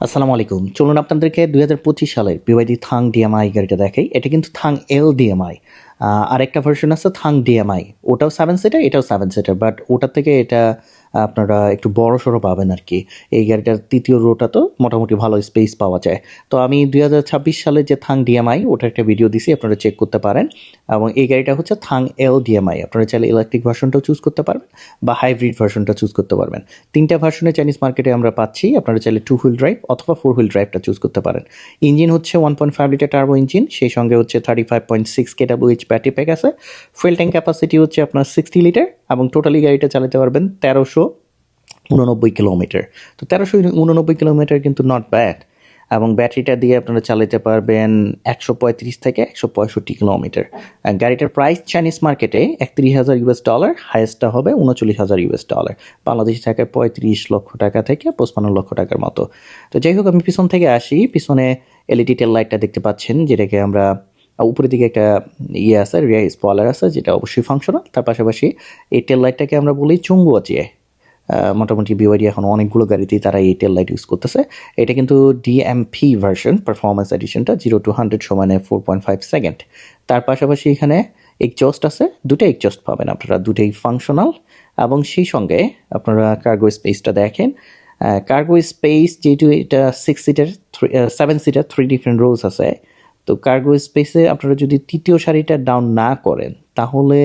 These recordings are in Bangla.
আসসালামু আলাইকুম। চলুন আপনাদেরকে দুই হাজার পঁচিশ সালের বিওয়াইডি থাং ডিএমআই গাড়িটা দেখাই। এটা কিন্তু থাং এল ডিএমআই আর একটা ভার্সন আছে থাং ডিএমআই ওটাও সেভেন সিটার এটাও সেভেন সিটার বাট ওটার থেকে এটা আপনারা একটু বড় সড়ো পাবেন আর কি। এই গাড়িটার তৃতীয় রোটা তো মোটামুটি ভালো স্পেস পাওয়া যায়। তো আমি দুই হাজার ছাব্বিশ সালে যে থাং ডিএমআই ওটার একটা ভিডিও দিছি, আপনারা চেক করতে পারেন। এবং এই গাড়িটা হচ্ছে থাং এল ডিএমআই আপনারা চাইলে ইলেকট্রিক ভার্সনটাও চুজ করতে পারবেন বা হাইব্রিড ভার্সনটা চুজ করতে পারবেন। তিনটা ভার্সনে চাইনিজ মার্কেটে আমরা পাচ্ছি, আপনারা চাইলে টু হুইল ড্রাইভ অথবা ফোর হুইল ড্রাইভটা চুজ করতে পারেন। ইঞ্জিন হচ্ছে one point five litre turbo engine সেই সঙ্গে হচ্ছে thirty five point six K H battery pack আছে। ফুয়েল ট্যাঙ্ক ক্যাপাসিটি হচ্ছে আপনার সিক্সটি লিটার এবং টোটালি গাড়িটা চালাতে পারবেন তেরোশো উননব্বই কিলোমিটার। তো তেরোশো উননব্বই কিলোমিটার কিন্তু নট ব্যাড এবং ব্যাটারিটা দিয়ে আপনারা চালাতে পারবেন একশো পঁয়ত্রিশ থেকে একশো পঁয়ষট্টি কিলোমিটার। গাড়িটার প্রাইস চাইনিজ মার্কেটে একত্রিশ হাজার ইউএস ডলার হাইয়েস্টটা হবে উনচল্লিশ হাজার ইউএস ডলার বাংলাদেশি টাকা পঁয়ত্রিশ লক্ষ টাকা থেকে পঁচপান্ন লক্ষ টাকার মতো। তো যাই হোক, আমি পিছন থেকে আসি। পিছনে এলইডি টেল লাইটটা দেখতে পাচ্ছেন, যেটাকে আমরা উপরের দিকে একটা ইয়ে আছে, রিয়া স্পলার আছে, যেটা অবশ্যই ফাংশনাল তার পাশাপাশি এই টেল লাইটটাকে আমরা বলি চুম্বু আছে মোটামুটি বিওয়াইডি এখন অনেকগুলো গাড়িতেই তারা এই টেল লাইট ইউজ করতেছে। এটা কিন্তু ডিএমপি ভার্সন পারফরমেন্স এডিশনটা জিরো টু হান্ড্রেড সমানে ফোর পয়েন্ট ফাইভ সেকেন্ড তার পাশাপাশি এখানে এক্সস্ট আছে দুটো এক্সস্ট পাবেন আপনারা, দুটোই ফাংশনাল এবং সেই সঙ্গে আপনারা কার্গো স্পেসটা দেখেন। কার্গো স্পেস যেহেতু এটা six seater three seven seater three different roles আছে। তো কার্গো স্পেসে আপনারা যদি তৃতীয় সারিটা ডাউন না করেন, তাহলে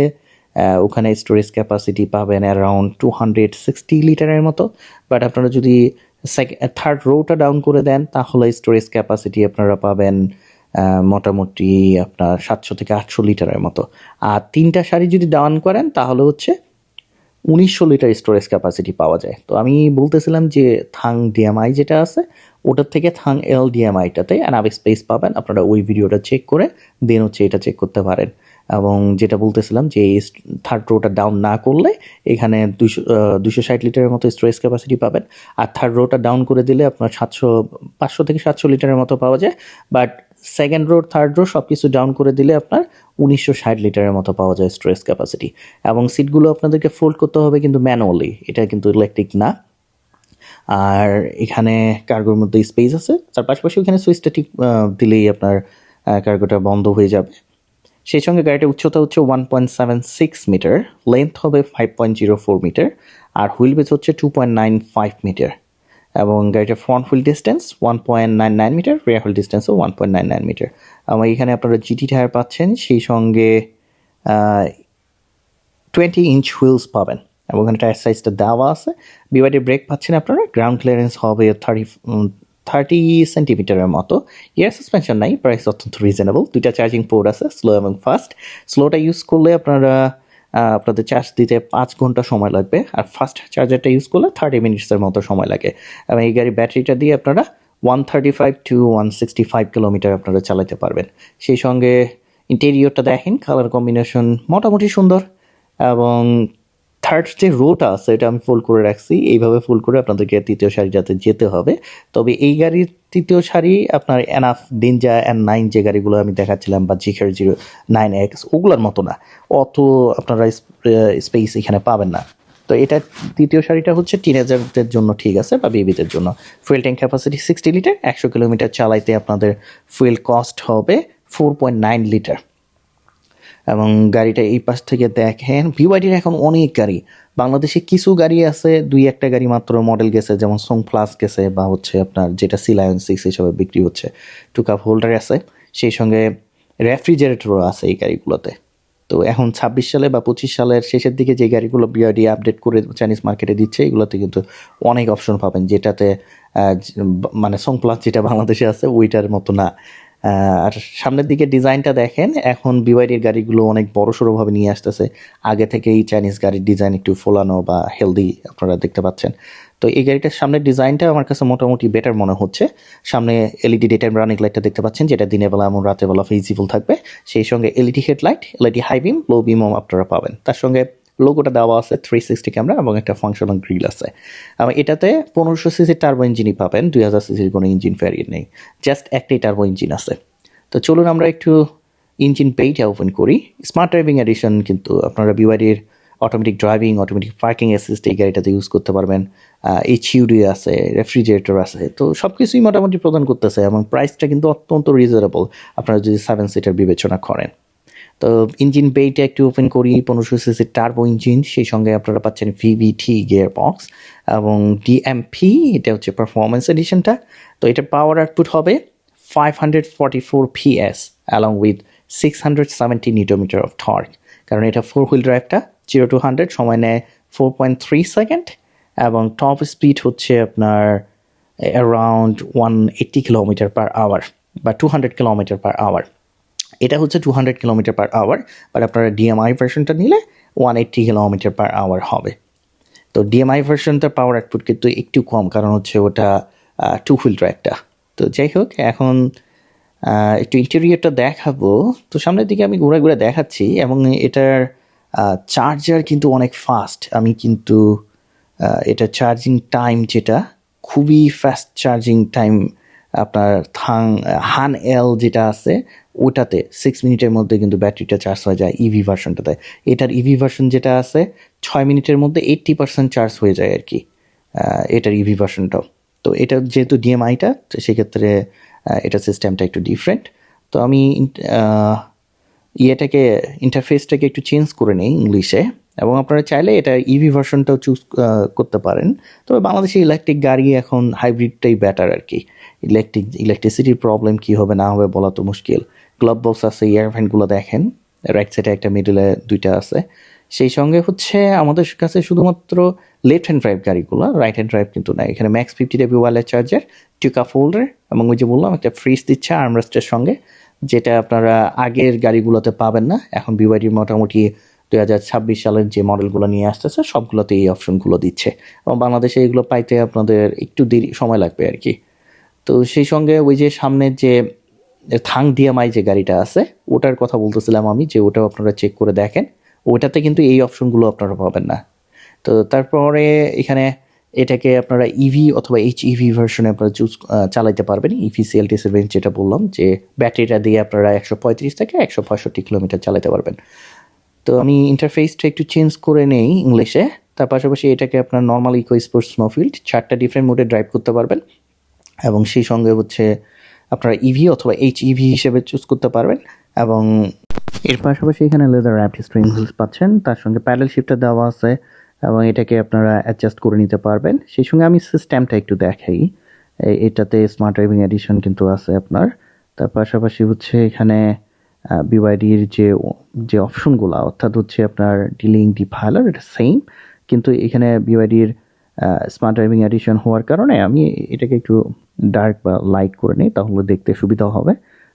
ওখানে স্টোরেজ ক্যাপাসিটি পাবেন অ্যারাউন্ড টু হান্ড্রেড সিক্সটি লিটারের মতো। বাট আপনারা যদি থার্ড রোটা ডাউন করে দেন, তাহলে স্টোরেজ ক্যাপাসিটি আপনারা পাবেন মোটামুটি আপনার সাতশো থেকে আটশো লিটারের মতো। আর তিনটা শাড়ি যদি ডাউন করেন, তাহলে হচ্ছে উনিশশো লিটার স্টোরেজ ক্যাপাসিটি পাওয়া যায়। তো আমি বলতেছিলাম যে থাং ডিএমআই যেটা আছে, ওটার থেকে থাং এল ডিএমআইটাতে অ্যানাব স্পেস পাবেন। আপনারা ওই ভিডিওটা চেক করে দেন হচ্ছে এটা চেক করতে পারেন। এবং যেটা বলতেছিলাম যে এই থার্ড রোটা ডাউন না করলে এখানে দুশো দুশো ষাট লিটারের মতো স্টোরেজ ক্যাপাসিটি পাবেন। আর থার্ড রোটা ডাউন করে দিলে আপনার সাতশো, পাঁচশো থেকে সাতশো লিটারের মতো পাওয়া যায়। But second row third row সব কিছু ডাউন করে দিলে আপনার উনিশশো ষাট লিটারের মতো পাওয়া যায় স্টোরেজ ক্যাপাসিটি এবং সিটগুলো আপনাদেরকে ফোল্ড করতে হবে কিন্তু ম্যানুয়ালি এটা কিন্তু ইলেকট্রিক না। আর এখানে কার্গোর মধ্যে স্পেস আছে। তার পাশাপাশি ওখানে সুইচটা ঠিক দিলেই আপনার কার্গোটা বন্ধ হয়ে যাবে। সেই সঙ্গে গাড়িটার উচ্চতা হচ্ছে one point seven six metre length হবে five point zero four metre আর হুইল বেস হচ্ছে two point nine five metre এবং গাড়িটার front wheel distance one point nine nine metre rear wheel ডিস্টেন্সও one point nine nine metre এবং এখানে আপনারা জিটি টায়ার পাচ্ছেন, সেই সঙ্গে টোয়েন্টি ইঞ্চ হুইলস পাবেন। এবং ওখানে টায়ার সাইজটা দেওয়া আছে। বিওয়াইডি ব্রেক পাচ্ছেন আপনারা গ্রাউন্ড ক্লিয়ারেন্স হবে থার্টি থার্টি সেন্টিমিটারের মতো। ইয়ার সাসপেনশন নাই প্রাইস অত্যন্ত রিজনেবল দুইটা চার্জিং পোর্ট আছে স্লো এবং ফাস্ট স্লোটা ইউজ করলে আপনারা আপনাদের চার্জ দিতে পাঁচ ঘণ্টা সময় লাগবে। আর ফার্স্ট চার্জারটা ইউজ করলে থার্টি মিনিটসের মতো সময় লাগে। এবং এই গাড়ির ব্যাটারিটা দিয়ে আপনারা one thirty five to one sixty five kilometre আপনারা চালাতে পারবেন। সেই সঙ্গে ইন্টেরিয়রটা দেখেন কালার কম্বিনেশন মোটামুটি সুন্দর। এবং থার্ড যে রোটা আছে এটা আমি ফুল করে রাখছি। এইভাবে ফুল করে আপনাদেরকে তৃতীয় সারি যাতে যেতে হবে। তবে এই গাড়ির তৃতীয় সারি আপনার এনাফ ডিনজা অ্যান্ড নাইন যে গাড়িগুলো আমি দেখাচ্ছিলাম বা জিখার জিরো নাইন এক্স ওগুলোর মতো না। অত আপনারা স্পেস এখানে পাবেন না। তো এটা তৃতীয় সারিটা হচ্ছে টিনেজারদের জন্য ঠিক আছে বা বেবিদের জন্য। Fuel tank capacity sixty litre একশো কিলোমিটার চালাইতে আপনাদের ফুয়েল কস্ট হবে ফোর পয়েন্ট নাইন লিটার এবং গাড়িটা এই পাশ থেকে দেখেন ভিওয়াইডির এখন অনেক গাড়ি। বাংলাদেশে কিছু গাড়ি আছে, দুই একটা গাড়ি মাত্র মডেল গেছে, যেমন সোং প্লাস গেছে বা হচ্ছে আপনার যেটা সিলায়ন সিক্স হিসাবে বিক্রি হচ্ছে টু কাপ হোল্ডার আছে। সেই সঙ্গে রেফ্রিজারেটরও আছে এই গাড়িগুলোতে। তো এখন ছাব্বিশ সালে বা পঁচিশ সালের শেষের দিকে যে গাড়িগুলো বিআরডি আপডেট করে চাইনিজ মার্কেটে দিচ্ছে, এগুলোতে কিন্তু অনেক অপশন পাবেন, যেটাতে মানে সং প্লাস যেটা বাংলাদেশে আছে, ওইটার মতো না। আর সামনের দিকে ডিজাইনটা দেখেন, এখন বিওয়াইডির গাড়িগুলো অনেক বড় সড়োভাবে নিয়ে আসতেছে। আগে থেকেই চাইনিজ গাড়ির ডিজাইন একটু ফোলানো বা হেলদি আপনারা দেখতে পাচ্ছেন। তো এই গাড়িটার সামনের ডিজাইনটা আমার কাছে মোটামুটি বেটার মনে হচ্ছে। সামনে এলইডি ডে টাইম রানিং লাইটটা দেখতে পাচ্ছেন, যেটা দিনের বেলা এমন রাতের বেলা ফিজিবল থাকবে। সেই সঙ্গে LED headlight LED high beam low বিমও আপনারা পাবেন। তার সঙ্গে লোগোটা দেওয়া আছে থ্রি সিক্সটি ক্যামেরা এবং একটা ফাংশনাল গ্রিল আছে। এবং এটাতে পনেরোশো সিসির টার্বো ইঞ্জিনই পাবেন, দুই হাজার সিসির কোনো ইঞ্জিন ভ্যারিয়েন্ট নেই। জাস্ট একটাই টার্বো ইঞ্জিন আছে। তো চলুন আমরা একটু ইঞ্জিন পেইটা ওপেন করি। স্মার্ট ড্রাইভিং এডিশন কিন্তু আপনারা বিওয়ারির automatic driving automatic parking assist এই গাড়িটাতে ইউজ করতে পারবেন। এইচইউডি আছে রেফ্রিজারেটর আছে। তো সব কিছুই মোটামুটি প্রদান করতেছে এবং প্রাইসটা কিন্তু অত্যন্ত রিজনেবল আপনারা যদি সেভেন সিটার বিবেচনা করেন। তো ইঞ্জিন বেইটা একটু ওপেন করি, পনেরোশো সিসির টার্বো ইঞ্জিন সেই সঙ্গে আপনারা পাচ্ছেন ভিভিটি গিয়ার বক্স এবং ডিএমপি এটা হচ্ছে পারফরমেন্স এডিশনটা তো এটা পাওয়ার আউটপুট হবে five hundred forty four PS along with six hundred seventy newton metre of torque কারণ এটা ফোর হুইল ড্রাইভটা জিরো টু হান্ড্রেড সময় নেয় ফোর পয়েন্ট থ্রি সেকেন্ড এবং টপ স্পিড হচ্ছে আপনার around one eighty kilometre per hour বা two hundred kilometre per hour এটা হচ্ছে two hundred kilometre per hour but আপনারা ডিএমআই ভার্সনটা নিলে one eighty kilometre per hour হবে। তো ডিএমআই ভার্সনটার পাওয়ার আউটপুট কিন্তু একটু কম, কারণ হচ্ছে ওটা টু হুইল ড্রাইভটা তো যাই হোক, এখন একটু ইন্টেরিয়রটা দেখাবো। তো সামনের দিকে আমি ঘুরে ঘুরে দেখাচ্ছি, এবং এটার চার্জার কিন্তু অনেক ফাস্ট আমি কিন্তু এটা চার্জিং টাইম যেটা, খুবই ফাস্ট চার্জিং টাইম আপনার থাং, হান এল যেটা আছে ওটাতে সিক্স মিনিটের মধ্যে কিন্তু ব্যাটারিটা চার্জ হয়ে যায় ইভি ভার্সনটাতে এটার ইভি ভার্সন যেটা আছে, ছয় মিনিটের মধ্যে এইট্টি পার্সেন্ট চার্জ হয়ে যায় আর কি এটার ইভি ভার্সনটাও তো এটা যেহেতু ডিএমআইটা তো সেক্ষেত্রে এটা সিস্টেমটা একটু ডিফারেন্ট তো আমি ইয়েটাকে ইন্টারফেসটাকে একটু চেঞ্জ করে নিই ইংলিশে এবং আপনারা চাইলে এটা ইভি ভার্সনটাও চুজ করতে পারেন। তবে বাংলাদেশে ইলেকট্রিক গাড়ি এখন হাইব্রিডটাই বেটার আর কি ইলেকট্রিক ইলেকট্রিসিটির প্রবলেম কী হবে, না হবে বলা তো মুশকিল। গ্লাভ বক্স আছে ইয়ার ভ্যানগুলো দেখেন। রাইট সাইডে একটা মিডলে দুইটা আছে। সেই সঙ্গে হচ্ছে আমাদের কাছে শুধুমাত্র লেফট হ্যান্ড ড্রাইভ গাড়িগুলো রাইট হ্যান্ড ড্রাইভ কিন্তু না এখানে ম্যাক্স ফিফটি ডেবি ওয়ালের চার্জার টিকা ফোল্ডার এবং ওই যে বললাম, একটা ফ্রিজ দিচ্ছে আর্মরেস্টের সঙ্গে, যেটা আপনারা আগের গাড়িগুলোতে পাবেন না। এখন বিওয়াইডির মোটামুটি দুই হাজার ছাব্বিশ সালের যে মডেলগুলো নিয়ে আসতেছে, সবগুলোতে এই অপশনগুলো দিচ্ছে। এবং বাংলাদেশে এগুলো পাইতে আপনাদের একটু দেরি, সময় লাগবে আর কি। তো সেই সঙ্গে ওই যে সামনের যে থাং ডিএমআই যে গাড়িটা আছে, ওটার কথা বলতেছিলাম আমি, যে ওটাও আপনারা চেক করে দেখেন। ওটাতে কিন্তু এই অপশনগুলো আপনারা পাবেন না। তো তারপরে এখানে এটাকে আপনারা ইভি অথবা এইচ ইভি ভার্সনে আপনারা চুজ চালাইতে পারবেন। ইভি সিএলটি সেভেন যেটা বললাম, যে ব্যাটারিটা দিয়ে আপনারা একশো পঁয়ত্রিশ থেকে একশো পঁয়ষট্টি কিলোমিটার চালাতে পারবেন। তো আমি ইন্টারফেসটা একটু চেঞ্জ করে নেই ইংলিশে তার পাশাপাশি এটাকে আপনার নর্মাল ইকো স্পোর্টস স্নোফিল্ড চারটা ডিফারেন্ট মোডে ড্রাইভ করতে পারবেন। এবং সেই সঙ্গে হচ্ছে আপনারা ইভি অথবা এইচ ইভি হিসেবে চুজ করতে পারবেন। এবং এর পাশাপাশি এখানে লেদার র্যাপড স্ট্রিং হুইলস পাচ্ছেন। তার সঙ্গে প্যাডেল শিফটার দেওয়া আছে এবং এটাকে আপনারা অ্যাডজাস্ট করে নিতে পারবেন। সেই সঙ্গে আমি সিস্টেমটা একটু দেখাই। এটাতে স্মার্ট ড্রাইভিং এডিশন কিন্তু আছে আপনার। তার পাশাপাশি হচ্ছে এখানে বিওয়াইডির যে যে অপশনগুলো অর্থাৎ হচ্ছে আপনার ডিলিং ডিফাইলার এটা সেম কিন্তু এখানে বিওয়াইডির স্মার্ট ড্রাইভিং অ্যাডিশন হওয়ার কারণে আমি এটাকে একটু ডার্ক বা লাইট করে নিই, তাহলে দেখতে সুবিধা হবে।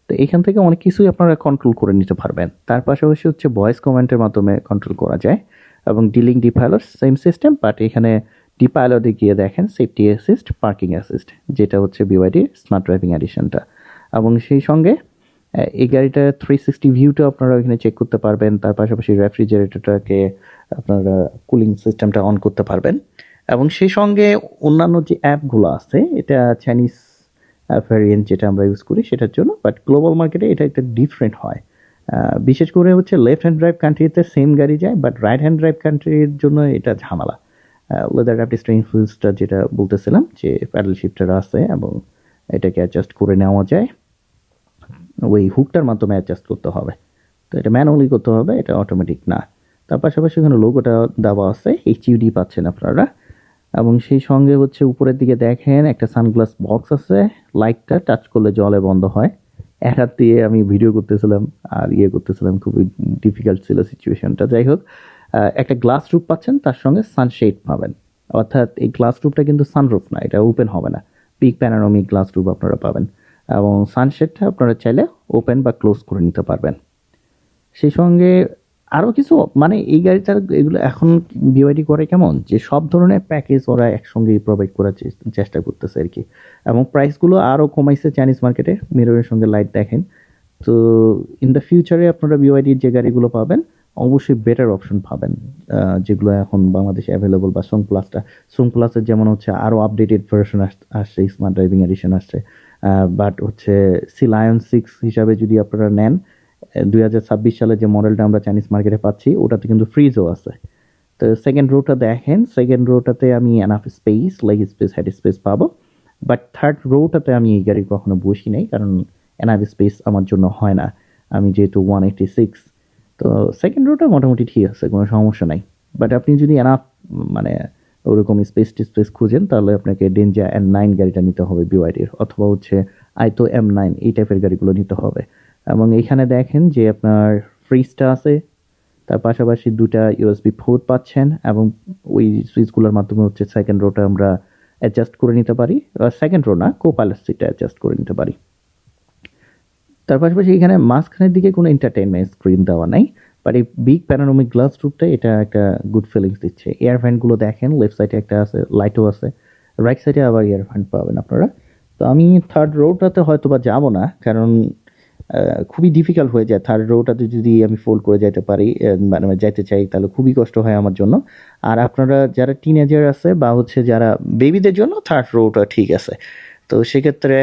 তো এখান থেকে অনেক কিছুই আপনারা কন্ট্রোল করে নিতে পারবেন। তার পাশাপাশি হচ্ছে ভয়েস কমেন্টের মাধ্যমে কন্ট্রোল করা যায়, এবং ডিলিং ডিফাইলার সেম সিস্টেম বাট এখানে ডি ডিপাইলতে গিয়ে দেখেন সেফটি অ্যাসিস্ট পার্কিং অ্যাসিস্ট যেটা হচ্ছে বিওয়াইডির স্মার্ট ড্রাইভিং এডিশনটা এবং সেই সঙ্গে এই গাড়িটা থ্রি সিক্সটি ভিউটা আপনারা এখানে চেক করতে পারবেন। তার পাশাপাশি রেফ্রিজারেটরটাকে আপনারা কুলিং সিস্টেমটা অন করতে পারবেন। এবং সেই সঙ্গে অন্যান্য যে অ্যাপগুলো আছে, এটা চাইনিজ ভ্যারিয়েন্ট যেটা আমরা ইউজ করি, সেটার জন্য বাট গ্লোবাল মার্কেটে এটা একটা ডিফারেন্ট হয়। বিশেষ করে হচ্ছে লেফট হ্যান্ড ড্রাইভ কান্ট্রিতে সেম গাড়ি যায় বাট রাইট হ্যান্ড ড্রাইভ কান্ট্রির জন্য এটা ঝামেলা। ওয়েদার অ্যাপটি স্ট্রিং হুইলসটা যেটা বলতেছিলাম, যে প্যাডেল শিফটার আছে এবং এটাকে অ্যাডজাস্ট করে নেওয়া যায়। ওই হুকটার মাধ্যমে অ্যাডজাস্ট করতে হবে। তো এটা ম্যানুয়ালি করতে হবে, এটা অটোমেটিক না। তার পাশাপাশি ওখানে লোগোটা দেওয়া আছে এইচইউডি পাচ্ছেন আপনারা। এবং সেই সঙ্গে হচ্ছে উপরের দিকে দেখেন, একটা সানগ্লাস বক্স আছে লাইটটা টাচ করলে জলে বন্ধ হয়। এক হাত দিয়ে আমি ভিডিও করতেছিলাম, আর ইয়ে করতেছিলাম, খুবই ডিফিকাল্ট ছিল সিচুয়েশনটা যাই হোক একটা গ্লাস রুপ পাচ্ছেন, তার সঙ্গে সানশেড পাবেন। অর্থাৎ এই গ্লাস রুপটা কিন্তু সানরুফ না, এটা ওপেন হবে না। পিক প্যানারোমিক গ্লাস রুপ আপনারা পাবেন। এবং সানশেডটা আপনারা চাইলে ওপেন বা ক্লোজ করে নিতে পারবেন। সেই সঙ্গে আরও কিছু মানে এই গাড়িটার এগুলো এখন বিওয়াইডি করে কেমন? যে সব ধরনের প্যাকেজ ওরা একসঙ্গেই প্রোভাইড করার চেষ্টা করতেছে আর কি। এবং প্রাইসগুলো আরও কমাইছে চাইনিজ মার্কেটে মিররের সঙ্গে লাইট দেখেন। তো ইন দ্য ফিউচারে আপনারা বিওয়াইডির যে গাড়িগুলো পাবেন, অবশ্যই বেটার অপশন পাবেন। যেগুলো এখন বাংলাদেশে অ্যাভেলেবল বা সোং প্লাসটা সোং প্লাসের যেমন হচ্ছে আরও আপডেটেড ভার্সন আসছে স্মার্ট ড্রাইভিং এডিশন আসছে। বাট হচ্ছে সি লায়ন সিক্স হিসাবে যদি আপনারা নেন দুই হাজার ছাব্বিশ সালে যে মডেলটা আমরা চাইনিজ মার্কেটে পাচ্ছি, ওটাতে কিন্তু ফ্রিজও আছে। তো সেকেন্ড রোটা দেখেন সেকেন্ড রোটাতে আমি enough space leg space head space পাবো। বাট থার্ড রোটাতে আমি এই গাড়ি কখনো বসি নাই, কারণ এনাফ স্পেস আমার জন্য হয় না। আমি যেহেতু ওয়ান এইটি সিক্স তো সেকেন্ড রোটা মোটামুটি ঠিক আছে, কোনো সমস্যা নাই। বাট আপনি যদি এনাফ মানে ওরকম স্পেস স্পেস খুঁজেন, তাহলে আপনাকে ডেঞ্জা এন নাইন গাড়িটা নিতে হবে বিওয়াইডির অথবা হচ্ছে আইতো এম নাইন এই টাইপের গাড়িগুলো নিতে হবে। এবং এইখানে দেখেন যে আপনার ফ্রিজটা আছে, তার পাশাপাশি দুটা ইউএসবি পোর্ট পাচ্ছেন, এবং ওই সুইচগুলোর মাধ্যমে হচ্ছে সেকেন্ড রোটা আমরা অ্যাডজাস্ট করে নিতে পারি সেকেন্ড রো না কো পাইলট সিটটা অ্যাডজাস্ট করে নিতে পারি। তার পাশাপাশি এখানে মাঝখানের দিকে কোনো এন্টারটেনমেন্ট স্ক্রিন দেওয়া নাই। বাট এই বিগ প্যানোরামিক গ্লাস রুপটা এটা একটা গুড ফিলিংস দিচ্ছে। এয়ার ফ্যানগুলো দেখেন লেফট সাইডে একটা আছে লাইটও আছে। রাইট সাইডে আবার এয়ার ফ্যান পাবেন আপনারা। তো আমি থার্ড রোটাতে হয়তো বা যাব না, কারণ খুবই ডিফিকাল্ট হয়ে যায়। থার্ড রোটাতে যদি আমি ফোল্ড করে যেতে পারি মানে যাইতে চাই, তাহলে খুবই কষ্ট হয় আমার জন্য। আর আপনারা যারা টিনেজার আছে, বা হচ্ছে যারা বেবিদের জন্য থার্ড রোটা ঠিক আছে। তো সেক্ষেত্রে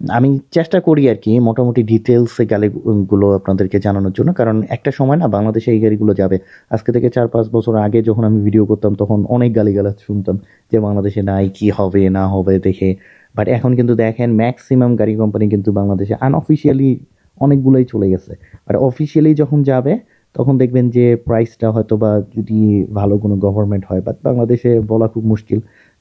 আমি চেষ্টা করি আর কি মোটামুটি ডিটেলসে গাড়িগুলো আপনাদেরকে জানানোর জন্য। কারণ একটা সময় না বাংলাদেশে এই গাড়িগুলো যাবে। আজকে থেকে চার পাঁচ বছর আগে যখন আমি ভিডিও করতাম, তখন অনেক গালিগালাজ শুনতাম যে বাংলাদেশে নাই, কি হবে, না হবে দেখে। বাট এখন কিন্তু দেখেন ম্যাক্সিমাম গাড়ি কোম্পানি কিন্তু বাংলাদেশে আনঅফিসিয়ালি অনেকগুলোই চলে গেছে। আর অফিসিয়ালি যখন যাবে, তখন দেখবেন যে প্রাইসটা হয়তো বা যদি ভালো কোনো গভর্নমেন্ট হয় বাট বাংলাদেশে বলা খুব মুশকিল।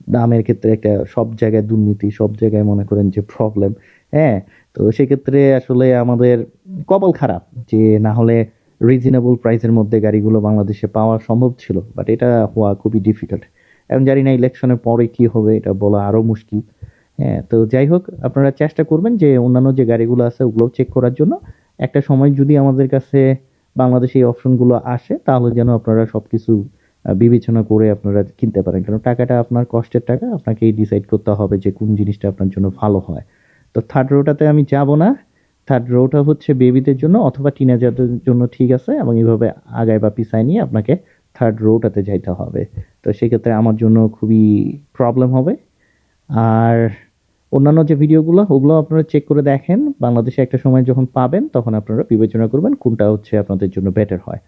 দামের ক্ষেত্রে একটা সব জায়গায় দুর্নীতি, সব জায়গায় মনে করেন যে প্রবলেম হ্যাঁ? তো সেক্ষেত্রে আসলে আমাদের কপাল খারাপ যে না হলে রিজনেবল প্রাইসের মধ্যে গাড়িগুলো বাংলাদেশে পাওয়া সম্ভব ছিল বাট এটা হওয়া খুবই ডিফিকাল্ট এখন জানি না ইলেকশনের পরে কি হবে, এটা বলা আরও মুশকিল হ্যাঁ? তো যাই হোক, আপনারা চেষ্টা করবেন যে অন্যান্য যে গাড়িগুলো আছে ওগুলো চেক করার জন্য। একটা সময় যদি আমাদের কাছে বাংলাদেশে এই অপশনগুলো আসে, তাহলে যেন আপনারা সব কিছু বিবেচনা করে আপনারা কিনতে পারেন। কারণ টাকাটা আপনার কষ্টের টাকা, আপনাকেই ডিসাইড করতে হবে যে কোন জিনিসটা আপনার জন্য ভালো হয়। তো থার্ড রোটাতে আমি যাব না। থার্ড রোটা হচ্ছে বেবিদের জন্য অথবা টিনেজারদের জন্য ঠিক আছে এবং এইভাবে আগায় বা পিছায় নিয়ে আপনাকে থার্ড রোটাতে যাইতে হবে। তো সেক্ষেত্রে আমার জন্য খুবই প্রবলেম হবে। আর অন্যান্য যে ভিডিওগুলো ওগুলো আপনারা চেক করে দেখেন। বাংলাদেশে একটা সময় যখন পাবেন, তখন আপনারা বিবেচনা করবেন কোনটা হচ্ছে আপনাদের জন্য বেটার হয়।